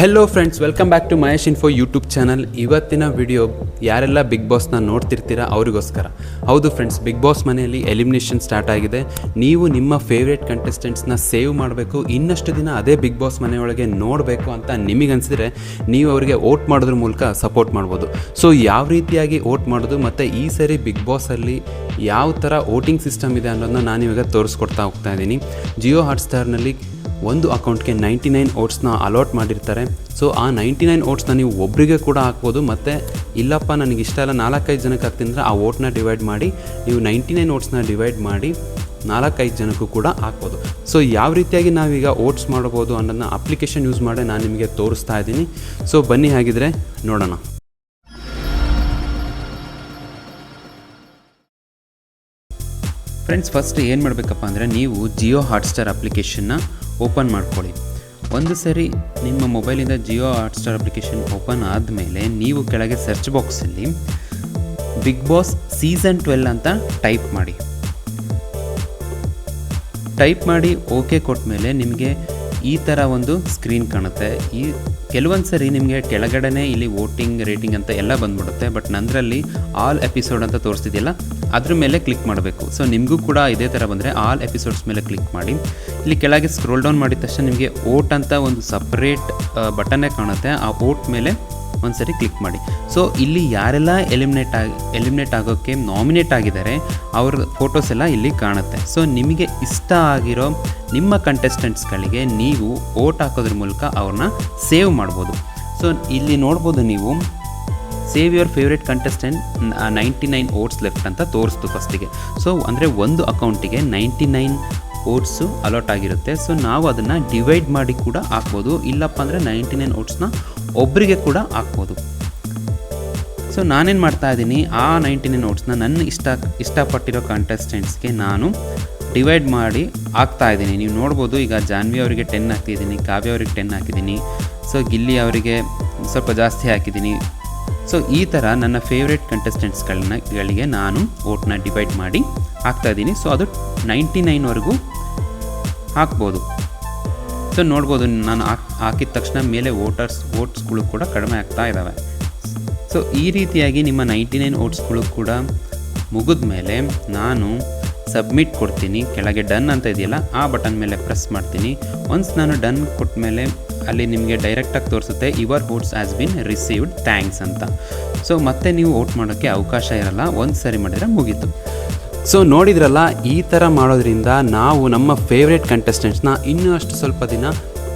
Hello friends welcome back to Mahesh info YouTube channel ಇವತ್ತಿನ video ಯಾರೆಲ್ಲ big ಬಾಸ್ನ ನೋಡ್ತಿರ್ತೀರಾ ಅವರಿಗೋಸ್ಕರ. ಹೌದು ಫ್ರೆಂಡ್ಸ್ ಬಿಗ್ ಬಾಸ್ ಮನೆಯಲ್ಲಿ ಎಲಿಮಿನೇಷನ್ ಸ್ಟಾರ್ಟ್ ಆಗಿದೆ. ನೀವು ನಿಮ್ಮ ಫೇವ್ರೇಟ್ ಕಂಟೆಸ್ಟೆಂಟ್ಸ್ನ ಸೇವ್ ಮಾಡಬೇಕು. ಇನ್ನಷ್ಟು ದಿನ ಅದೇ ಬಿಗ್ ಬಾಸ್ ಮನೆಯೊಳಗೆ ನೋಡಬೇಕು ಅಂತ ನಿಮಗನ್ಸಿದ್ರೆ ನೀವು ಅವರಿಗೆ ಓಟ್ ಮಾಡೋದ್ರ ಮೂಲಕ ಸಪೋರ್ಟ್ ಮಾಡ್ಬೋದು. ಸೊ ಯಾವ ರೀತಿಯಾಗಿ ಓಟ್ ಮಾಡೋದು ಮತ್ತು ಈ ಸರಿ ಬಿಗ್ ಬಾಸಲ್ಲಿ ಯಾವ ಥರ ವೋಟಿಂಗ್ ಸಿಸ್ಟಮ್ ಇದೆ ಅನ್ನೋದನ್ನ ನಾನು ಇವಾಗ ತೋರಿಸ್ಕೊಡ್ತಾ ಹೋಗ್ತಾ ಇದ್ದೀನಿ. ಜಿಯೋ ಹಾಟ್ಸ್ಟಾರ್ನಲ್ಲಿ ಒಂದು ಅಕೌಂಟ್ಗೆ ನೈಂಟಿ ನೈನ್ ಓಟ್ಸ್ನ ಅಲಾಟ್ ಮಾಡಿರ್ತಾರೆ. ಸೊ ಆ ನೈಂಟಿ ನೈನ್ ಓಟ್ಸ್ನ ನೀವು ಒಬ್ಬರಿಗೆ ಕೂಡ ಹಾಕ್ಬೋದು, ಮತ್ತು ಇಲ್ಲಪ್ಪ, ನನಗೆ ಇಷ್ಟ ಇಲ್ಲ, ನಾಲ್ಕೈದು ಜನಕ್ಕೆ ಹಾಕ್ತೀನಿ ಆ ಓಟ್ನ ಡಿವೈಡ್ ಮಾಡಿ, ನೀವು ನೈಂಟಿ ನೈನ್ ಓಟ್ಸ್ನ ಡಿವೈಡ್ ಮಾಡಿ ನಾಲ್ಕೈದು ಜನಕ್ಕೂ ಕೂಡ ಹಾಕ್ಬೋದು. ಸೊ ಯಾವ ರೀತಿಯಾಗಿ ನಾವೀಗ ಓಟ್ಸ್ ಮಾಡ್ಬೋದು ಅನ್ನೋದನ್ನ ಅಪ್ಲಿಕೇಶನ್ ಯೂಸ್ ಮಾಡಿ ನಾನು ನಿಮಗೆ ತೋರಿಸ್ತಾ ಇದ್ದೀನಿ. ಸೊ ಬನ್ನಿ ಹಾಗಿದ್ರೆ ನೋಡೋಣ. ಫ್ರೆಂಡ್ಸ್ ಫಸ್ಟ್ ಏನು ಮಾಡಬೇಕಪ್ಪ ಅಂದರೆ ನೀವು ಜಿಯೋ ಹಾಟ್ಸ್ಟಾರ್ ಅಪ್ಲಿಕೇಶನ್ನ ಓಪನ್ ಮಾಡ್ಕೊಳ್ಳಿ. ಒಂದು ಸರಿ ನಿಮ್ಮ ಮೊಬೈಲಿಂದ ಜಿಯೋ ಹಾಟ್ಸ್ಟಾರ್ ಅಪ್ಲಿಕೇಶನ್ ಓಪನ್ ಆದಮೇಲೆ ನೀವು ಕೆಳಗೆ ಸರ್ಚ್ ಬಾಕ್ಸಲ್ಲಿ ಬಿಗ್ ಬಾಸ್ ಸೀಸನ್ ಟ್ವೆಲ್ ಅಂತ ಟೈಪ್ ಮಾಡಿ. ಟೈಪ್ ಮಾಡಿ ಓಕೆ ಕೊಟ್ಮೇಲೆ ನಿಮಗೆ ಈ ಥರ ಒಂದು ಸ್ಕ್ರೀನ್ ಕಾಣುತ್ತೆ. ಈ ಕೆಲವೊಂದು ಸರಿ ನಿಮಗೆ ಕೆಳಗಡೆನೇ ಇಲ್ಲಿ ವೋಟಿಂಗ್ ರೇಟಿಂಗ್ ಅಂತ ಎಲ್ಲ ಬಂದ್ಬಿಡುತ್ತೆ. ಬಟ್ ನಂದರಲ್ಲಿ ಆಲ್ ಎಪಿಸೋಡ್ ಅಂತ ತೋರಿಸ್ತಿದೆಯಲ್ಲ, ಅದ್ರ ಮೇಲೆ ಕ್ಲಿಕ್ ಮಾಡಬೇಕು. ಸೊ ನಿಮಗೂ ಕೂಡ ಇದೇ ಥರ ಬಂದರೆ ಆಲ್ ಎಪಿಸೋಡ್ಸ್ ಮೇಲೆ ಕ್ಲಿಕ್ ಮಾಡಿ. ಇಲ್ಲಿ ಕೆಳಗೆ ಸ್ಕ್ರೋಲ್ ಡೌನ್ ಮಾಡಿದ ತಕ್ಷಣ ನಿಮಗೆ ಓಟ್ ಅಂತ ಒಂದು ಸಪ್ರೇಟ್ ಬಟನ್ನೇ ಕಾಣುತ್ತೆ. ಆ ಓಟ್ ಮೇಲೆ ಒಂದ್ಸರಿ ಕ್ಲಿಕ್ ಮಾಡಿ. ಸೊ ಇಲ್ಲಿ ಯಾರೆಲ್ಲ ಎಲಿಮಿನೇಟ್ ಆಗಿ, ಎಲಿಮಿನೇಟ್ ಆಗೋಕ್ಕೆ ನಾಮಿನೇಟ್ ಆಗಿದ್ದಾರೆ, ಅವ್ರ ಫೋಟೋಸ್ ಎಲ್ಲ ಇಲ್ಲಿ ಕಾಣುತ್ತೆ. ಸೊ ನಿಮಗೆ ಇಷ್ಟ ಆಗಿರೋ ನಿಮ್ಮ ಕಂಟೆಸ್ಟೆಂಟ್ಸ್ಗಳಿಗೆ ನೀವು ಓಟ್ ಹಾಕೋದ್ರ ಮೂಲಕ ಅವ್ರನ್ನ ಸೇವ್ ಮಾಡ್ಬೋದು. ಸೊ ಇಲ್ಲಿ ನೋಡ್ಬೋದು ನೀವು, save your favourite contestant ninety nine votes left ಅಂತ ತೋರಿಸ್ತು ಫಸ್ಟಿಗೆ ಸೊ ಅಂದರೆ ಒಂದು ಅಕೌಂಟಿಗೆ ನೈಂಟಿ ನೈನ್ ಓಟ್ಸು ಅಲಾಟ್ ಆಗಿರುತ್ತೆ. ಸೊ ನಾವು ಅದನ್ನು ಡಿವೈಡ್ ಮಾಡಿ ಕೂಡ ಹಾಕ್ಬೋದು. ಇಲ್ಲಪ್ಪ ಅಂದರೆ ನೈಂಟಿ ನೈನ್ ಓಟ್ಸ್ನ ಒಬ್ಬರಿಗೆ ಕೂಡ ಹಾಕ್ಬೋದು. ಸೊ ನಾನೇನು ಮಾಡ್ತಾ ಇದ್ದೀನಿ? ಆ ನೈಂಟಿನ ನೋಟ್ಸ್ನ ನನ್ನ ಇಷ್ಟ, ಇಷ್ಟಪಟ್ಟಿರೋ ಕಂಟೆಸ್ಟೆಂಟ್ಸ್ಗೆ ನಾನು ಡಿವೈಡ್ ಮಾಡಿ ಹಾಕ್ತಾ ಇದ್ದೀನಿ. ನೀವು ನೋಡ್ಬೋದು, ಈಗ ಜಾನ್ವಿ ಅವರಿಗೆ ಟೆನ್ ಹಾಕ್ತಿದ್ದೀನಿ ಕಾವ್ಯ ಅವರಿಗೆ ಟೆನ್ ಹಾಕಿದ್ದೀನಿ ಸೊ ಗಿಲ್ಲಿ ಅವರಿಗೆ ಸ್ವಲ್ಪ ಜಾಸ್ತಿ ಹಾಕಿದ್ದೀನಿ. ಸೊ ಈ ಥರ ನನ್ನ ಫೇವ್ರೆಟ್ ಕಂಟೆಸ್ಟೆಂಟ್ಸ್ಗಳನ್ನ ಗಳಿಗೆ ನಾನು ಓಟ್ನ ಡಿವೈಡ್ ಮಾಡಿ ಹಾಕ್ತಾ ಇದ್ದೀನಿ. ಸೊ ಅದು ನೈಂಟಿ ನೈನ್ವರೆಗೂ ಹಾಕ್ಬೋದು. ಸೊ ನೋಡ್ಬೋದು, ನಾನು ಹಾಕ್, ಹಾಕಿದ ತಕ್ಷಣ ಮೇಲೆ ವೋಟರ್ಸ್ ವೋಟ್ಸ್ಗಳು ಕೂಡ ಕಡಿಮೆ ಆಗ್ತಾ ಇದ್ದಾವೆ ಸೊ ಈ ರೀತಿಯಾಗಿ ನಿಮ್ಮ ನೈಂಟಿ ನೈನ್ ಓಟ್ಸ್ಗಳು ಕೂಡ ಮುಗಿದ ಮೇಲೆ ನಾನು ಸಬ್ಮಿಟ್ ಕೊಡ್ತೀನಿ. ಕೆಳಗೆ ಡನ್ ಅಂತ ಇದೆಯಲ್ಲ, ಆ ಬಟನ್ ಮೇಲೆ ಪ್ರೆಸ್ ಮಾಡ್ತೀನಿ. ಒನ್ಸ್ ನಾನು ಡನ್ ಕೊಟ್ಟ ಮೇಲೆ ಅಲ್ಲಿ ನಿಮಗೆ ಡೈರೆಕ್ಟಾಗಿ ತೋರಿಸುತ್ತೆ your votes has been received thanks ಅಂತ. ಸೊ ಮತ್ತೆ ನೀವು ವೋಟ್ ಮಾಡೋಕ್ಕೆ ಅವಕಾಶ ಇರಲ್ಲ. ಒಂದು ಸರಿ ಮಾಡಿದರೆ ಮುಗೀತು. ಸೊ ನೋಡಿದ್ರಲ್ಲ, ಈ ಥರ ಮಾಡೋದ್ರಿಂದ ನಾವು ನಮ್ಮ ಫೇವ್ರೇಟ್ ಕಂಟೆಸ್ಟೆಂಟ್ಸ್ನ ಇನ್ನೂ ಅಷ್ಟು ಸ್ವಲ್ಪ ದಿನ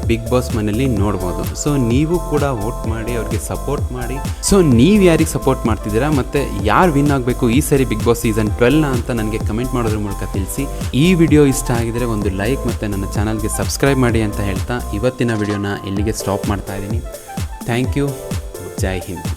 ಬಿಗ್ ಬಾಸ್ ಮನೆಯಲ್ಲಿ ನೋಡ್ಬೋದು. ಸೊ ನೀವು ಕೂಡ ವೋಟ್ ಮಾಡಿ, ಅವ್ರಿಗೆ ಸಪೋರ್ಟ್ ಮಾಡಿ. ಸೊ ನೀವು ಯಾರಿಗೆ ಸಪೋರ್ಟ್ ಮಾಡ್ತಿದ್ದೀರಾ ಮತ್ತು ಯಾರು ವಿನ್ ಆಗಬೇಕು ಈ ಸರಿ ಬಿಗ್ ಬಾಸ್ ಸೀಸನ್ ಟ್ವೆಲ್ನ ಅಂತ ನನಗೆ ಕಮೆಂಟ್ ಮಾಡೋದ್ರ ಮೂಲಕ ತಿಳಿಸಿ. ಈ ವಿಡಿಯೋ ಇಷ್ಟ ಆಗಿದರೆ ಒಂದು ಲೈಕ್ ಮತ್ತು ನನ್ನ ಚಾನಲ್ಗೆ ಸಬ್ಸ್ಕ್ರೈಬ್ ಮಾಡಿ ಅಂತ ಹೇಳ್ತಾ ಇವತ್ತಿನ ವಿಡಿಯೋನ ಇಲ್ಲಿಗೆ ಸ್ಟಾಪ್ ಮಾಡ್ತಾ ಇದ್ದೀನಿ. ಥ್ಯಾಂಕ್ ಯು ಜೈ ಹಿಂದ್.